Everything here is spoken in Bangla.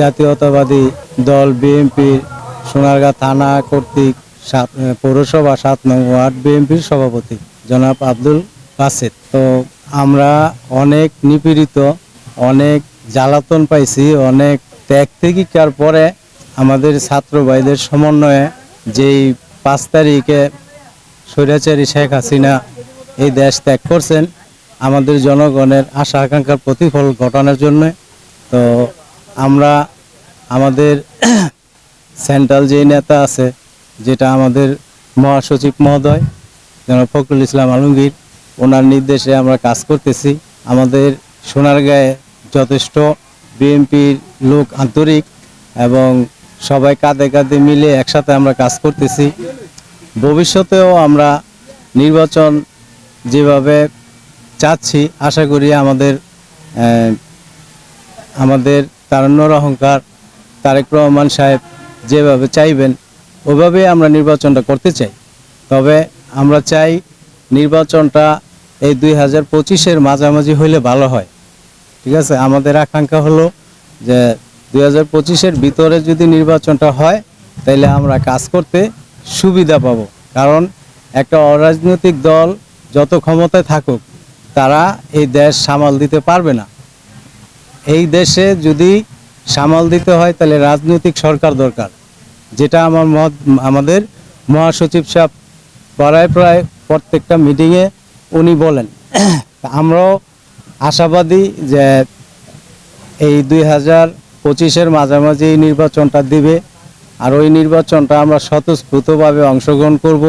জাতীয়তাবাদী দল বিএনপির সোনারগাঁ থানা কর্তৃক সাত পৌরসভা সাত নং ওয়ার্ড বিএনপির সভাপতি জনাব আব্দুল বাসেদ তো আমরা অনেক নিপীড়িত, অনেক জ্বালাতন পাইছি, অনেক ত্যাগ থেকিকার পরে আমাদের ছাত্র ভাইদের সমন্বয়ে যেই পাঁচ তারিখে স্বৈরাচারী শেখ হাসিনা এই দেশ ত্যাগ করছেন, আমাদের জনগণের আশা আকাঙ্ক্ষার প্রতিফল ঘটানোর জন্য তো আমরা আমাদের সেন্ট্রাল যে নেতা আছে, যেটা আমাদের মহাসচিব মহোদয় যেন ফখরুল ইসলাম আলমগীর, ওনার নির্দেশে আমরা কাজ করতেছি। আমাদের সোনারগাঁয়ে যথেষ্ট বিএনপির লোক আন্তরিক এবং সবাই কাঁধে কাঁধে মিলে একসাথে আমরা কাজ করতেছি। ভবিষ্যতেও আমরা নির্বাচন যেভাবে চাচ্ছি, আশা করি আমাদের আমাদের তারণ্যর অহংকার, তারেক রহমান সাহেব যেভাবে চাইবেন, ওভাবেই আমরা নির্বাচনটা করতে চাই। তবে আমরা চাই নির্বাচনটা এই দুই হাজার পঁচিশের মাঝামাঝি হইলে ভালো হয়। ঠিক আছে? আমাদের আকাঙ্ক্ষা হলো যে দুই হাজার পঁচিশের ভিতরে যদি নির্বাচনটা হয় তাহলে আমরা কাজ করতে সুবিধা পাব। কারণ একটা অরাজনৈতিক দল যত ক্ষমতায় থাকুক, তারা এই দেশ সামাল দিতে পারবে না। এই দেশে যদি সামাল দিতে হয়, তাহলে রাজনৈতিক সরকার দরকার। যেটা আমার মত, আমাদের মহাসচিব সাহেব প্রায় প্রায় প্রত্যেকটা মিটিংয়ে উনি বলেন। আমরাও আশাবাদী যে এই দুই হাজার পঁচিশের মাঝামাঝি নির্বাচনটা দিবে। আর ওই নির্বাচনটা আমরা স্বতঃস্ফূর্তভাবে অংশগ্রহণ করব।